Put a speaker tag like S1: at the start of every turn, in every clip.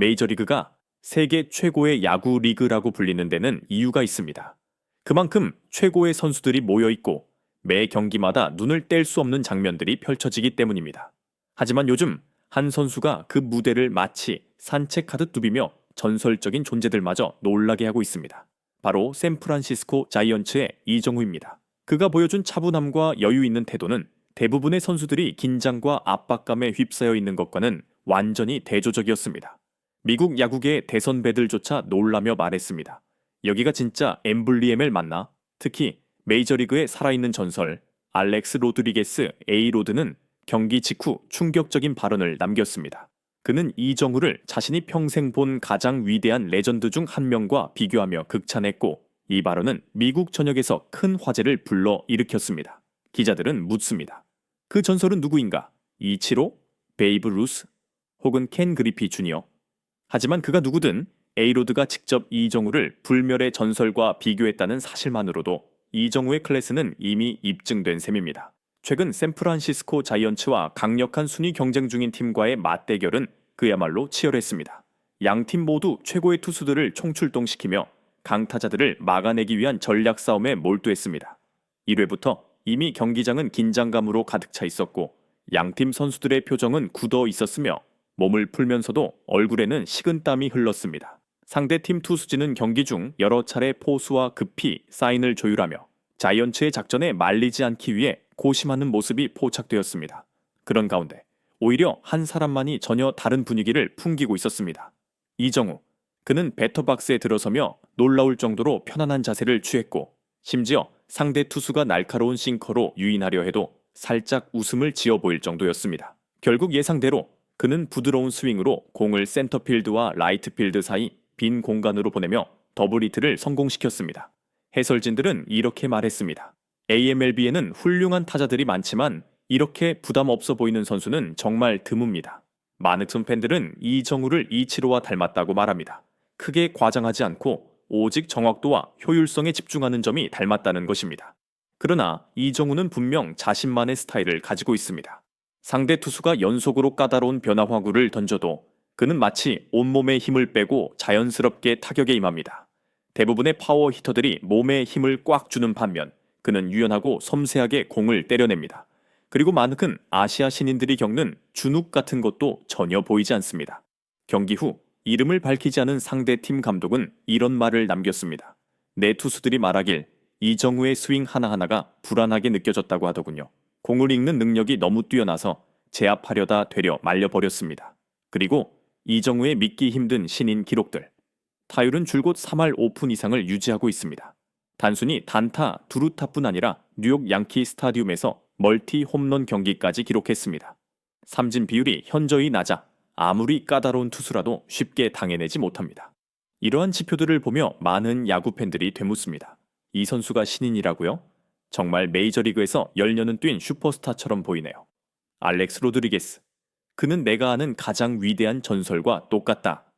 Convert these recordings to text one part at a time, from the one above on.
S1: 메이저리그가 세계 최고의 야구 리그라고 불리는 데는 이유가 있습니다. 그만큼 최고의 선수들이 모여 있고 매 경기마다 눈을 뗄 수 없는 장면들이 펼쳐지기 때문입니다. 하지만 요즘 한 선수가 그 무대를 마치 산책하듯 누비며 전설적인 존재들마저 놀라게 하고 있습니다. 바로 샌프란시스코 자이언츠의 이정후입니다. 그가 보여준 차분함과 여유 있는 태도는 대부분의 선수들이 긴장과 압박감에 휩싸여 있는 것과는 완전히 대조적이었습니다. 미국 야구계의 대선배들조차 놀라며 말했습니다. 여기가 진짜 엠블리엠을 만나 특히 메이저리그의 살아있는 전설 알렉스 로드리게스 에이로드는 경기 직후 충격적인 발언을 남겼습니다. 그는 이정우를 자신이 평생 본 가장 위대한 레전드 중 한 명과 비교하며 극찬했고 이 발언은 미국 전역에서 큰 화제를 불러 일으켰습니다. 기자들은 묻습니다. 그 전설은 누구인가? 이치로, 베이브 루스, 혹은 켄 그리피 주니어. 하지만 그가 누구든 에이로드가 직접 이정우를 불멸의 전설과 비교했다는 사실만으로도 이정우의 클래스는 이미 입증된 셈입니다. 최근 샌프란시스코 자이언츠와 강력한 순위 경쟁 중인 팀과의 맞대결은 그야말로 치열했습니다. 양 팀 모두 최고의 투수들을 총출동시키며 강타자들을 막아내기 위한 전략 싸움에 몰두했습니다. 1회부터 이미 경기장은 긴장감으로 가득 차 있었고 양팀 선수들의 표정은 굳어 있었으며 몸을 풀면서도 얼굴에는 식은땀이 흘렀습니다. 상대 팀 투수진은 경기 중 여러 차례 포수와 급히 사인을 조율하며 자이언츠의 작전에 말리지 않기 위해 고심하는 모습이 포착되었습니다. 그런 가운데 오히려 한 사람만이 전혀 다른 분위기를 풍기고 있었습니다. 이정우. 그는 배터박스에 들어서며 놀라울 정도로 편안한 자세를 취했고 심지어 상대 투수가 날카로운 싱커로 유인하려 해도 살짝 웃음을 지어 보일 정도였습니다. 결국 예상대로 그는 부드러운 스윙으로 공을 센터필드와 라이트필드 사이 빈 공간으로 보내며 더블 히트를 성공시켰습니다. 해설진들은 이렇게 말했습니다. AMLB에는 훌륭한 타자들이 많지만 이렇게 부담 없어 보이는 선수는 정말 드뭅니다. 많은 팬들은 이 정우를 이치로와 닮았다고 말합니다. 크게 과장하지 않고 오직 정확도와 효율성에 집중하는 점이 닮았다는 것입니다. 그러나 이정우는 분명 자신만의 스타일을 가지고 있습니다. 상대 투수가 연속으로 까다로운 변화화구를 던져도 그는 마치 온몸의 힘을 빼고 자연스럽게 타격에 임합니다. 대부분의 파워 히터들이 몸에 힘을 꽉 주는 반면 그는 유연하고 섬세하게 공을 때려냅니다. 그리고 많은 아시아 신인들이 겪는 주눅 같은 것도 전혀 보이지 않습니다. 경기 후 이름을 밝히지 않은 상대 팀 감독은 이런 말을 남겼습니다. 내 투수들이 말하길 이정우의 스윙 하나하나가 불안하게 느껴졌다고 하더군요. 공을 읽는 능력이 너무 뛰어나서 제압하려다 되려 말려버렸습니다. 그리고 이정우의 믿기 힘든 신인 기록들. 타율은 줄곧 3할 5푼 이상을 유지하고 있습니다. 단순히 단타, 두루타뿐 아니라 뉴욕 양키 스타디움에서 멀티 홈런 경기까지 기록했습니다. 삼진 비율이 현저히 낮아 아무리 까다로운 투수라도 쉽게 당해내지 못합니다. 이러한 지표들을 보며 많은 야구 팬들이 되묻습니다. 이 선수가 신인이라고요? 정말 메이저리그에서 10년은 뛴 슈퍼스타처럼 보이네요. 알렉스 로드리게스. 그는 내가 아는 가장 위대한 전설과 똑같다.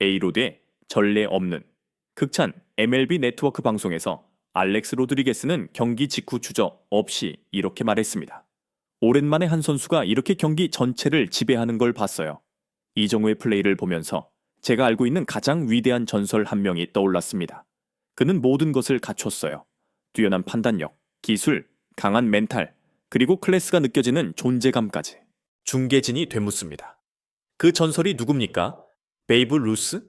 S1: 에이로드의 전례 없는 극찬 MLB 네트워크 방송에서 알렉스 로드리게스는 경기 직후 추적 없이 이렇게 말했습니다. 오랜만에 한 선수가 이렇게 경기 전체를 지배하는 걸 봤어요. 이정우의 플레이를 보면서 제가 알고 있는 가장 위대한 전설 한 명이 떠올랐습니다. 그는 모든 것을 갖췄어요. 뛰어난 판단력, 기술, 강한 멘탈, 그리고 클래스가 느껴지는 존재감까지. 중계진이 되묻습니다. 그 전설이 누굽니까? 베이브 루스?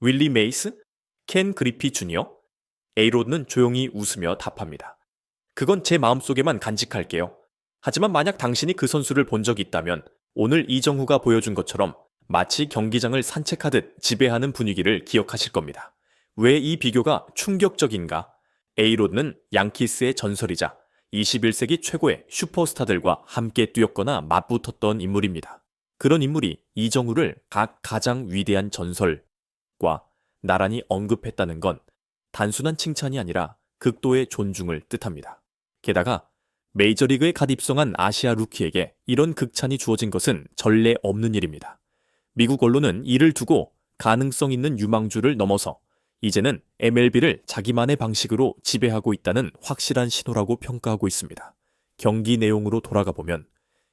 S1: 윌리 메이스? 켄 그리피 주니어? 에이로드는 조용히 웃으며 답합니다. 그건 제 마음속에만 간직할게요. 하지만 만약 당신이 그 선수를 본 적이 있다면 오늘 이정후가 보여준 것처럼 마치 경기장을 산책하듯 지배하는 분위기를 기억하실 겁니다. 왜 이 비교가 충격적인가? 에이로드는 양키스의 전설이자 21세기 최고의 슈퍼스타들과 함께 뛰었거나 맞붙었던 인물입니다. 그런 인물이 이정우를 각 가장 위대한 전설과 나란히 언급했다는 건 단순한 칭찬이 아니라 극도의 존중을 뜻합니다. 게다가 메이저리그에 갓 입성한 아시아 루키에게 이런 극찬이 주어진 것은 전례 없는 일입니다. 미국 언론은 이를 두고 가능성 있는 유망주를 넘어서 이제는 MLB를 자기만의 방식으로 지배하고 있다는 확실한 신호라고 평가하고 있습니다. 경기 내용으로 돌아가 보면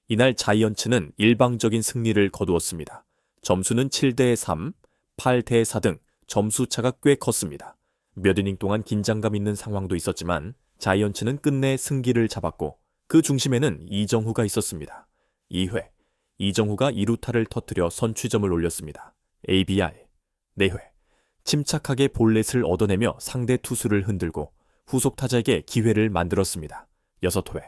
S1: 이날 자이언츠는 일방적인 승리를 거두었습니다. 점수는 7대 3, 8대 4 등 점수 차가 꽤 컸습니다. 몇 이닝 동안 긴장감 있는 상황도 있었지만 자이언츠는 끝내 승기를 잡았고 그 중심에는 이정후가 있었습니다. 2회 이정후가 2루타를 터뜨려 선취점을 올렸습니다. ABI 4회 침착하게 볼넷을 얻어내며 상대 투수를 흔들고 후속 타자에게 기회를 만들었습니다. 6회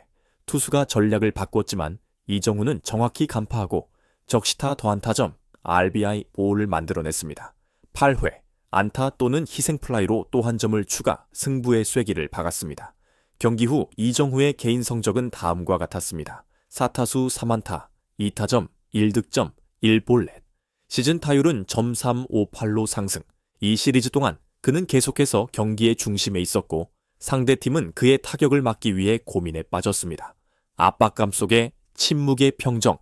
S1: 투수가 전략을 바꿨지만 이정후는 정확히 간파하고 적시타 더안타점 RBI 보호를 만들어냈습니다. 8회 안타 또는 희생플라이로 또 한 점을 추가 승부의 쐐기를 박았습니다. 경기 후 이정후의 개인 성적은 다음과 같았습니다. 4타수 3안타, 2타점, 1득점, 1볼넷. 시즌 타율은 .358로 상승. 이 시리즈 동안 그는 계속해서 경기의 중심에 있었고 상대팀은 그의 타격을 막기 위해 고민에 빠졌습니다. 압박감 속에 침묵의 평정.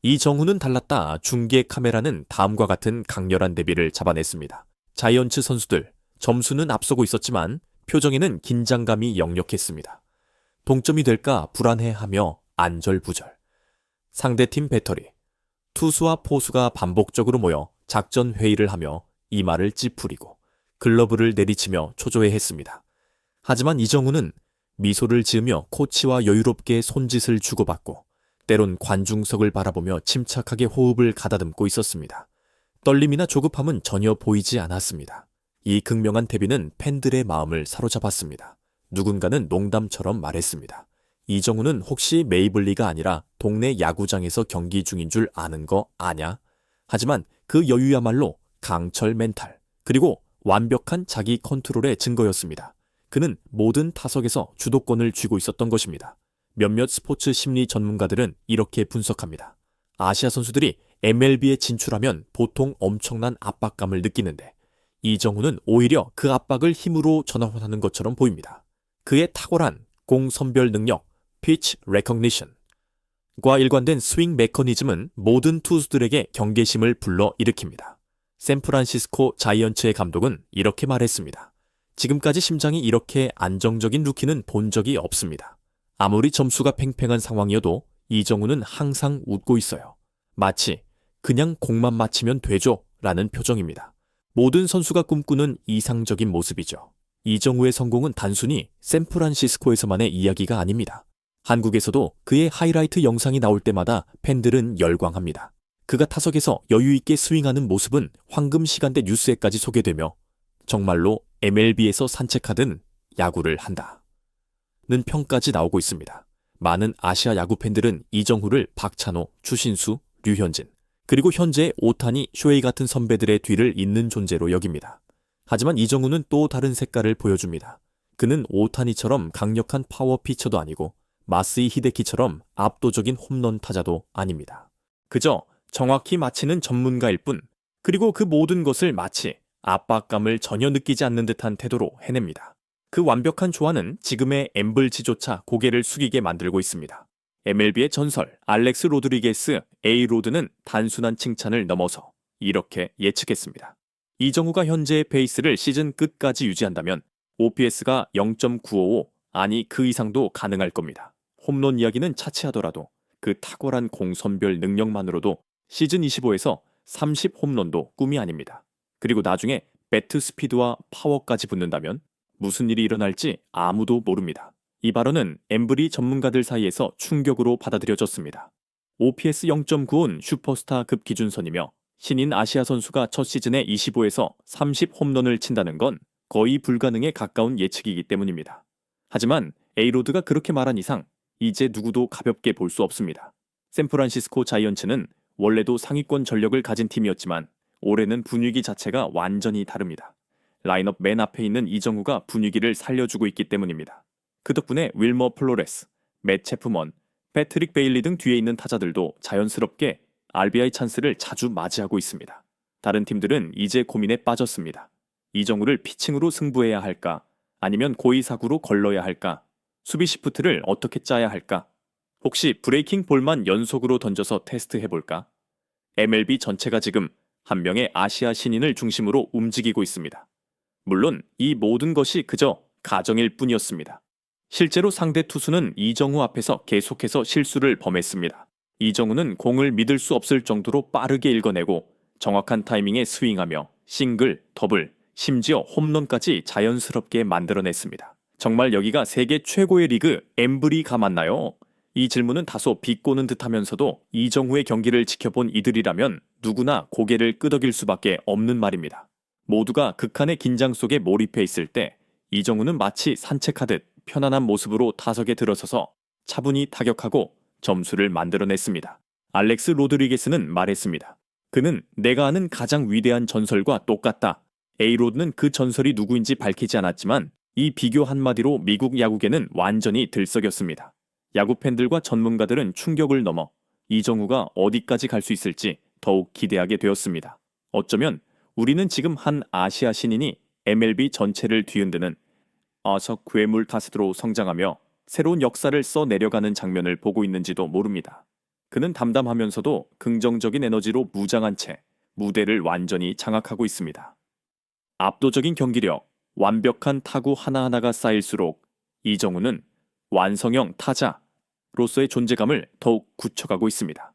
S1: 이정후는 달랐다 중계 카메라는 다음과 같은 강렬한 대비를 잡아냈습니다. 자이언츠 선수들 점수는 앞서고 있었지만 표정에는 긴장감이 역력했습니다. 동점이 될까 불안해하며 안절부절. 상대팀 배터리. 투수와 포수가 반복적으로 모여 작전 회의를 하며 이마를 찌푸리고 글러브를 내리치며 초조해했습니다. 하지만 이정우는 미소를 지으며 코치와 여유롭게 손짓을 주고받고 때론 관중석을 바라보며 침착하게 호흡을 가다듬고 있었습니다. 떨림이나 조급함은 전혀 보이지 않았습니다. 이 극명한 대비는 팬들의 마음을 사로잡았습니다. 누군가는 농담처럼 말했습니다. 이정우는 혹시 메이블리가 아니라 동네 야구장에서 경기 중인 줄 아는 거 아냐? 하지만 그 여유야말로 강철 멘탈, 그리고 완벽한 자기 컨트롤의 증거였습니다. 그는 모든 타석에서 주도권을 쥐고 있었던 것입니다. 몇몇 스포츠 심리 전문가들은 이렇게 분석합니다. 아시아 선수들이 MLB에 진출하면 보통 엄청난 압박감을 느끼는데 이정우는 오히려 그 압박을 힘으로 전환하는 것처럼 보입니다. 그의 탁월한 공 선별 능력, 피치 레커니션 과 일관된 스윙 메커니즘은 모든 투수들에게 경계심을 불러 일으킵니다. 샌프란시스코 자이언츠의 감독은 이렇게 말했습니다. 지금까지 심장이 이렇게 안정적인 루키는 본 적이 없습니다. 아무리 점수가 팽팽한 상황이어도 이정우는 항상 웃고 있어요. 마치 그냥 공만 맞히면 되죠 라는 표정입니다. 모든 선수가 꿈꾸는 이상적인 모습이죠. 이정우의 성공은 단순히 샌프란시스코에서만의 이야기가 아닙니다. 한국에서도 그의 하이라이트 영상이 나올 때마다 팬들은 열광합니다. 그가 타석에서 여유있게 스윙하는 모습은 황금 시간대 뉴스에까지 소개되며 정말로 MLB에서 산책하든 야구를 한다. 는 평까지 나오고 있습니다. 많은 아시아 야구 팬들은 이정후를 박찬호, 추신수, 류현진, 그리고 현재 오타니, 쇼헤이 같은 선배들의 뒤를 잇는 존재로 여깁니다. 하지만 이정후는 또 다른 색깔을 보여줍니다. 그는 오타니처럼 강력한 파워 피처도 아니고 마스이 히데키처럼 압도적인 홈런 타자도 아닙니다. 그저 정확히 맞히는 전문가일 뿐, 그리고 그 모든 것을 마치 압박감을 전혀 느끼지 않는 듯한 태도로 해냅니다. 그 완벽한 조화는 지금의 엠블치조차 고개를 숙이게 만들고 있습니다. MLB의 전설 알렉스 로드리게스 A 로드는 단순한 칭찬을 넘어서 이렇게 예측했습니다. 이정우가 현재의 페이스를 시즌 끝까지 유지한다면 OPS가 0.955 아니 그 이상도 가능할 겁니다. 홈런 이야기는 차치하더라도 그 탁월한 공선별 능력만으로도 시즌 25에서 30 홈런도 꿈이 아닙니다. 그리고 나중에 배트 스피드와 파워까지 붙는다면 무슨 일이 일어날지 아무도 모릅니다. 이 발언은 엠브리 전문가들 사이에서 충격으로 받아들여졌습니다. OPS 0.9은 슈퍼스타 급 기준선이며 신인 아시아 선수가 첫 시즌에 25에서 30 홈런을 친다는 건 거의 불가능에 가까운 예측이기 때문입니다. 하지만 에이로드가 그렇게 말한 이상 이제 누구도 가볍게 볼 수 없습니다. 샌프란시스코 자이언츠는 원래도 상위권 전력을 가진 팀이었지만 올해는 분위기 자체가 완전히 다릅니다. 라인업 맨 앞에 있는 이정우가 분위기를 살려주고 있기 때문입니다. 그 덕분에 윌머 플로레스, 맷 체프먼, 패트릭 베일리 등 뒤에 있는 타자들도 자연스럽게 RBI 찬스를 자주 맞이하고 있습니다. 다른 팀들은 이제 고민에 빠졌습니다. 이정우를 피칭으로 승부해야 할까? 아니면 고의사구로 걸러야 할까? 수비 시프트를 어떻게 짜야 할까? 혹시 브레이킹 볼만 연속으로 던져서 테스트해볼까? MLB 전체가 지금 한 명의 아시아 신인을 중심으로 움직이고 있습니다. 물론 이 모든 것이 그저 가정일 뿐이었습니다. 실제로 상대 투수는 이정우 앞에서 계속해서 실수를 범했습니다. 이정우는 공을 믿을 수 없을 정도로 빠르게 읽어내고 정확한 타이밍에 스윙하며 싱글, 더블, 심지어 홈런까지 자연스럽게 만들어냈습니다. 정말 여기가 세계 최고의 리그 엠브리가 맞나요? 이 질문은 다소 비꼬는 듯하면서도 이정후의 경기를 지켜본 이들이라면 누구나 고개를 끄덕일 수밖에 없는 말입니다. 모두가 극한의 긴장 속에 몰입해 있을 때 이정후는 마치 산책하듯 편안한 모습으로 타석에 들어서서 차분히 타격하고 점수를 만들어냈습니다. 알렉스 로드리게스는 말했습니다. 그는 내가 아는 가장 위대한 전설과 똑같다. 에이로드는 그 전설이 누구인지 밝히지 않았지만 이 비교 한마디로 미국 야구계는 완전히 들썩였습니다. 야구 팬들과 전문가들은 충격을 넘어 이정후가 어디까지 갈 수 있을지 더욱 기대하게 되었습니다. 어쩌면 우리는 지금 한 아시아 신인이 MLB 전체를 뒤흔드는 어석 괴물 타스로 성장하며 새로운 역사를 써 내려가는 장면을 보고 있는지도 모릅니다. 그는 담담하면서도 긍정적인 에너지로 무장한 채 무대를 완전히 장악하고 있습니다. 압도적인 경기력, 완벽한 타구 하나하나가 쌓일수록 이정우는 완성형 타자로서의 존재감을 더욱 굳혀가고 있습니다.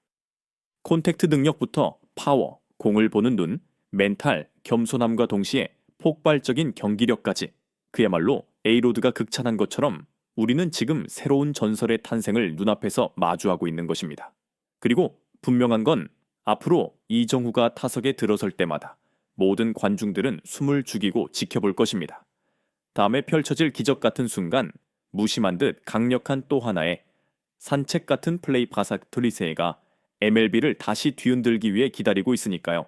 S1: 콘택트 능력부터 파워, 공을 보는 눈, 멘탈, 겸손함과 동시에 폭발적인 경기력까지 그야말로 에이로드가 극찬한 것처럼 우리는 지금 새로운 전설의 탄생을 눈앞에서 마주하고 있는 것입니다. 그리고 분명한 건 앞으로 이정후가 타석에 들어설 때마다 모든 관중들은 숨을 죽이고 지켜볼 것입니다. 다음에 펼쳐질 기적 같은 순간 무심한 듯 강력한 또 하나의 산책 같은 플레이 바삭 트리세가 MLB를 다시 뒤흔들기 위해 기다리고 있으니까요.